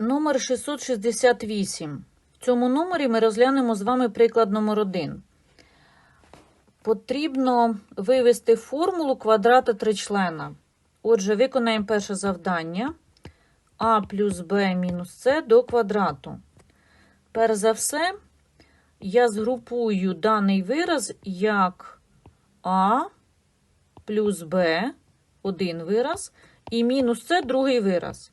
Номер 668. В цьому номері ми розглянемо з вами приклад номер 1. Потрібно вивести формулу квадрата тричлена. Отже, виконаємо перше завдання. а плюс b мінус c до квадрату. Перш за все, я згрупую даний вираз як а плюс b, один вираз, і мінус c другий вираз.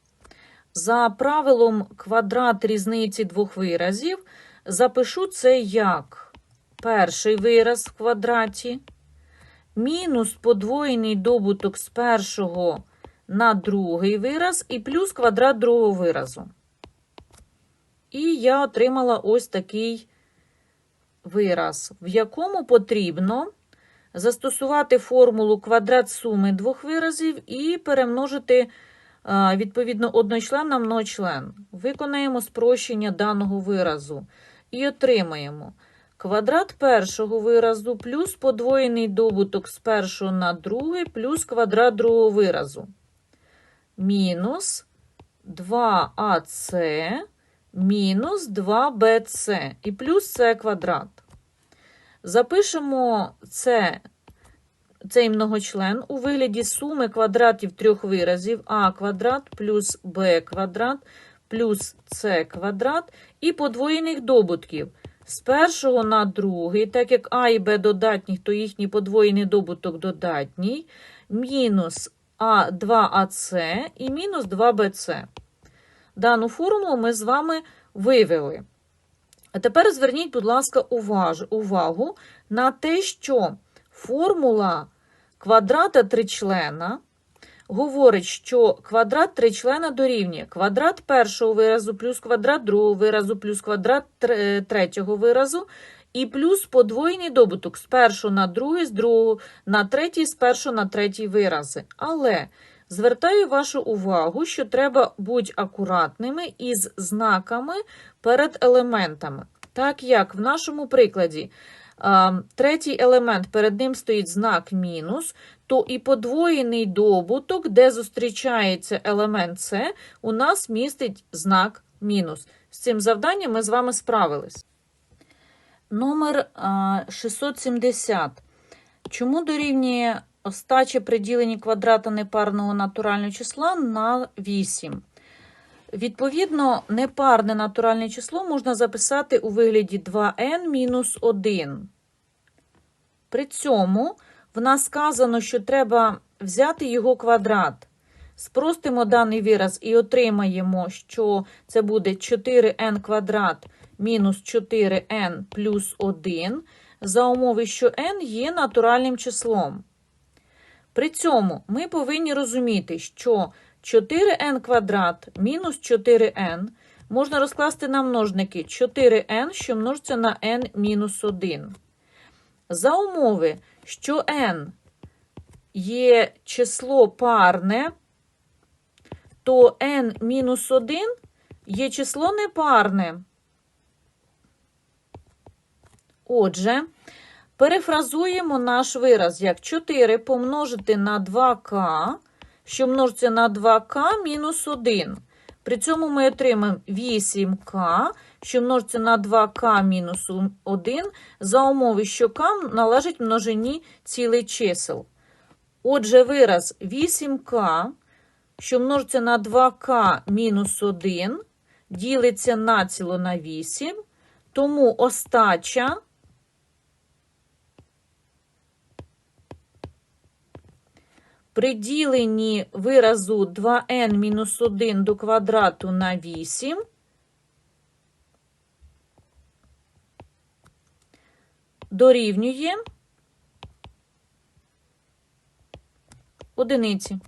За правилом квадрат різниці двох виразів запишу це як перший вираз в квадраті, мінус подвоєний добуток з першого на другий вираз і плюс квадрат другого виразу. І я отримала ось такий вираз, в якому потрібно застосувати формулу квадрат суми двох виразів і перемножити відповідно одночлен на многочлен. Виконаємо спрощення даного виразу і отримаємо квадрат першого виразу плюс подвоєний добуток з першого на другий плюс квадрат другого виразу. Мінус 2ac мінус 2bc і плюс c квадрат. Запишемо це, цей многочлен у вигляді суми квадратів трьох виразів а квадрат плюс b квадрат плюс c квадрат і подвоєних добутків. З першого на другий, так як а і b додатніх, то їхній подвоєний добуток додатній, мінус а 2ac і мінус 2bc. Дану формулу ми з вами вивели. А тепер зверніть, будь ласка, увагу на те, що формула квадрата тричлена говорить, що квадрат тричлена дорівнює квадрат першого виразу плюс квадрат другого виразу плюс квадрат третього виразу і плюс подвоєний добуток з першого на другий, з другого на третій, з першого на третій вирази. Але звертаю вашу увагу, що треба бути акуратними із знаками перед елементами. Так як в нашому прикладі третій елемент перед ним стоїть знак мінус, то і подвоєний добуток, де зустрічається елемент С, у нас містить знак мінус. З цим завданням ми з вами справились. Номер 670. Чому дорівнює остача при діленні квадрата непарного натурального числа на 8? Відповідно, непарне натуральне число можна записати у вигляді 2n-1. При цьому в нас сказано, що треба взяти його квадрат. Спростимо даний вираз і отримаємо, що це буде 4n квадрат мінус 4n плюс 1 за умови, що n є натуральним числом. При цьому ми повинні розуміти, що 4n квадрат мінус 4n можна розкласти на множники 4n, що множиться на n мінус 1. За умови, що n є число парне, то n мінус 1 є число непарне. Отже, перефразуємо наш вираз як 4 помножити на 2k, що множиться на 2k мінус 1. При цьому ми отримаємо 8k, що множиться на 2k мінус 1, за умови, що k належить множині цілих чисел. Отже, вираз 8k, що множиться на 2k мінус 1, ділиться націло на 8, тому остача при діленні виразу 2n-1 до квадрату на 8 дорівнює одиниці.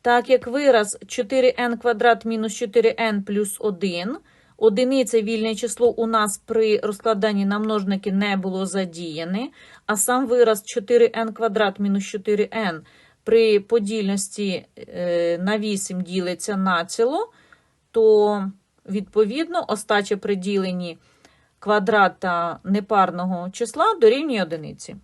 Так як вираз 4n квадрат мінус 4n плюс 1, одиниця вільне число у нас при розкладанні на множники не було задіяне, а сам вираз 4n квадрат мінус 4n при подільності е, на 8 ділиться націло, то, відповідно, остача при діленні квадрата непарного числа дорівнює одиниці.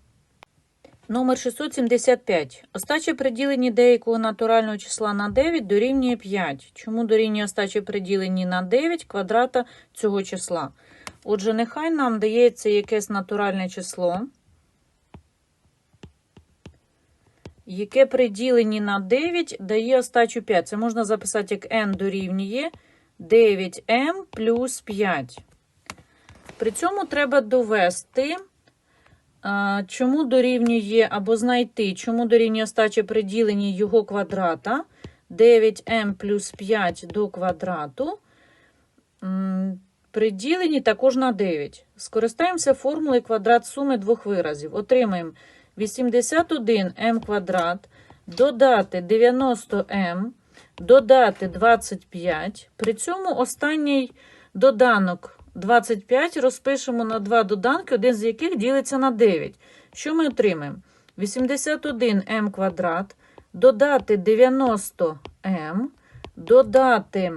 Номер 675. Остача при діленні деякого натурального числа на 9 дорівнює 5. Чому дорівнює остача при діленні на 9 квадрата цього числа? Отже, нехай нам дається якесь натуральне число, яке при діленні на 9 дає остачу 5. Це можна записати як n дорівнює 9m плюс 5. При цьому треба довести. Чому дорівнює або знайти, чому дорівнює остача при діленні його квадрата 9m плюс 5 до квадрату при діленні також на 9. Скористаємося формулою квадрат суми двох виразів. Отримаємо 81m квадрат, додати 90m, додати 25. При цьому останній доданок 25 розпишемо на два доданки, один з яких ділиться на 9. Що ми отримаємо? 81m квадрат, додати 90m, додати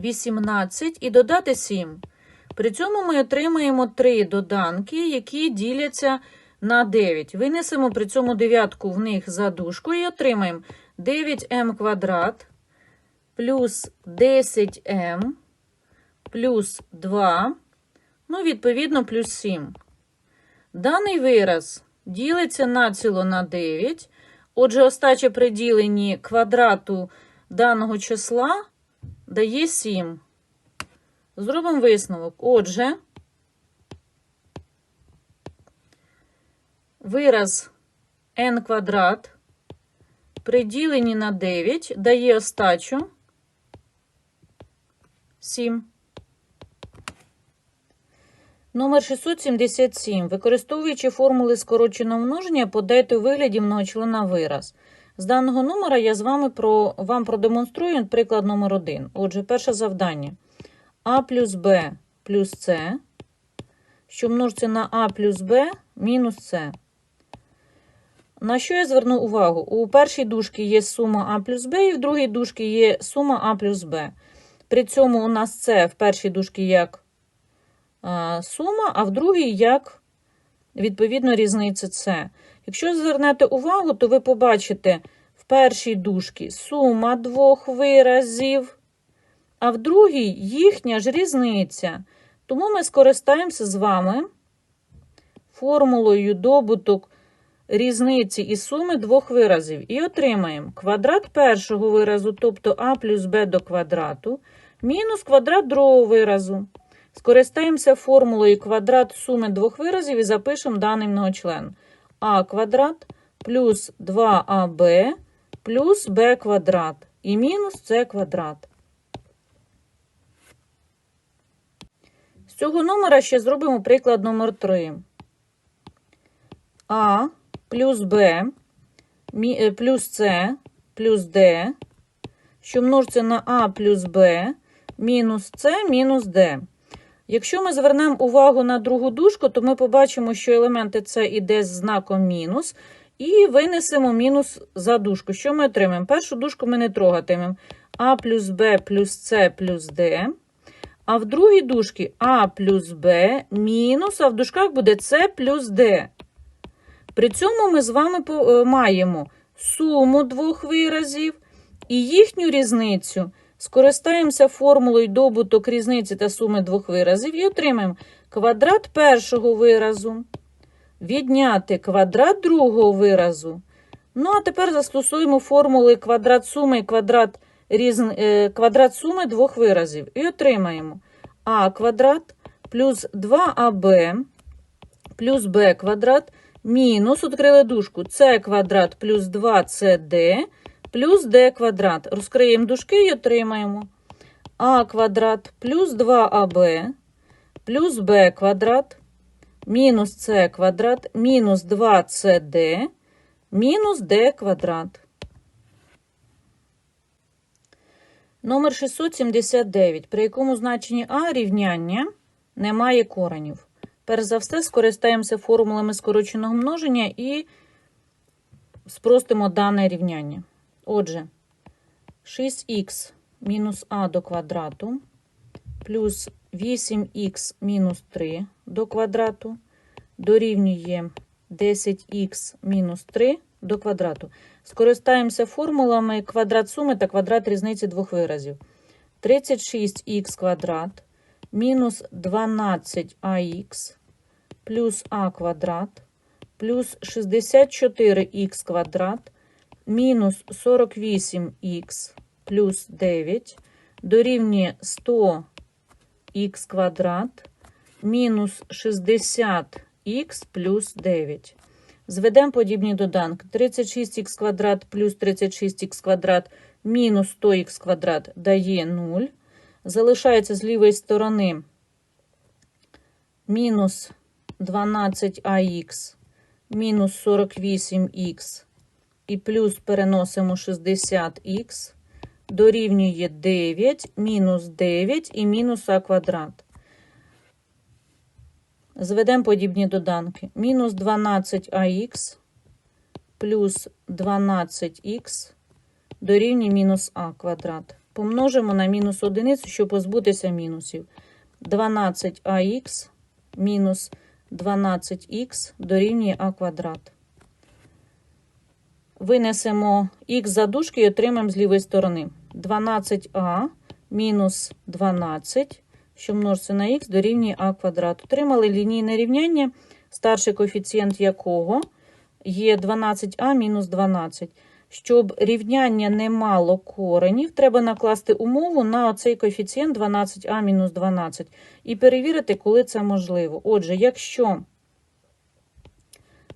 18 і додати 7. При цьому ми отримаємо три доданки, які діляться на 9. Винесемо при цьому дев'ятку в них за дужку і отримаємо 9m квадрат плюс 10m плюс 2, ну, відповідно, плюс 7. Даний вираз ділиться націло на 9. Отже, остача при діленні квадрату даного числа дає 7. Зробимо висновок. Отже, вираз n квадрат при діленні на 9 дає остачу 7. Номер 677. Використовуючи формули скороченого множення, подайте у вигляді многочлена вираз. З даного номера я з вами про, вам продемонструю приклад номер 1. Отже, перше завдання. А плюс Б плюс С, що множиться на А плюс Б мінус С. На що я зверну увагу? У першій дужці є сума А плюс Б, і в другій дужці є сума А плюс Б. При цьому у нас С в першій дужці як сума, а в другій як, відповідно, різниця С. Якщо звернете увагу, то ви побачите в першій дужці сума двох виразів, а в другій їхня ж різниця. Тому ми скористаємося з вами формулою добуток різниці і суми двох виразів. І отримаємо квадрат першого виразу, тобто а плюс b до квадрату, мінус квадрат другого виразу. Скористаємося формулою квадрат суми двох виразів і запишемо даний многочлен. а квадрат плюс 2аб плюс b квадрат і мінус c квадрат. З цього номера ще зробимо приклад номер 3. А плюс Б е, плюс С плюс Д, що множиться на А плюс Б мінус С мінус Д. Якщо ми звернемо увагу на другу дужку, то ми побачимо, що елементи С іде з знаком мінус, і винесемо мінус за дужку. Що ми отримаємо? Першу дужку ми не трогатимемо. А плюс Б плюс С плюс Д. А в другій дужці А плюс Б мінус, а в дужках буде С плюс Д. При цьому ми з вами е, маємо суму двох виразів і їхню різницю. Скористаємося формулою добуток різниці та суми двох виразів і отримаємо квадрат першого виразу. Відняти квадрат другого виразу. Ну, а тепер застосуємо формули квадрат суми квадрат, різ... е, квадрат суми двох виразів. І отримаємо а квадрат плюс 2аб плюс b квадрат мінус, відкрили дужку, c квадрат плюс 2cd плюс d квадрат. Розкриємо дужки і отримаємо а квадрат плюс 2аб плюс b квадрат мінус c квадрат мінус 2cd мінус d квадрат. Номер 679, при якому значенні а рівняння немає коренів. Перш за все, скористаємося формулами скороченого множення і спростимо дане рівняння. Отже, 6х мінус а до квадрату плюс 8х мінус 3 до квадрату дорівнює 10х мінус 3 до квадрату. Скористаємося формулами квадрат суми та квадрат різниці двох виразів. 36х квадрат мінус 12ах плюс а квадрат плюс 64х квадрат мінус 48х плюс 9 дорівнює 100х квадрат мінус 60х плюс 9. Зведемо подібні доданки. 36х квадрат плюс 36х квадрат мінус 100х квадрат дає 0. Залишається з лівої сторони мінус 12ах мінус 48х і плюс переносимо 60х дорівнює 9, мінус 9 і мінус а квадрат. Зведемо подібні доданки. Мінус 12ах плюс 12х дорівнює мінус а квадрат. Помножимо на мінус одиницю, щоб позбутися мінусів. 12ах мінус 12х дорівнює а квадрат. Винесемо х за дужки і отримаємо з лівої сторони. 12а мінус 12, що множиться на х, дорівнює а квадрат. Отримали лінійне рівняння, старший коефіцієнт якого є 12а мінус 12. Щоб рівняння не мало коренів, треба накласти умову на оцей коефіцієнт 12а мінус 12 і перевірити, коли це можливо. Отже, якщо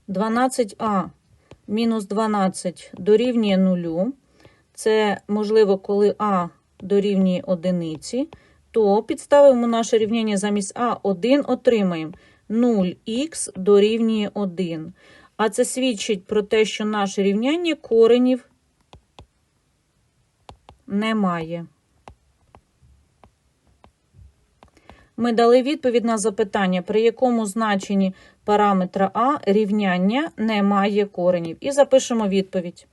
12а мінус 12 дорівнює 0, це можливо, коли а дорівнює одиниці, то підставимо наше рівняння замість а 1 отримаємо 0х дорівнює 1. А це свідчить про те, що наше рівняння коренів немає. Ми дали відповідь на запитання, при якому значенні параметра А рівняння не має коренів. І запишемо відповідь.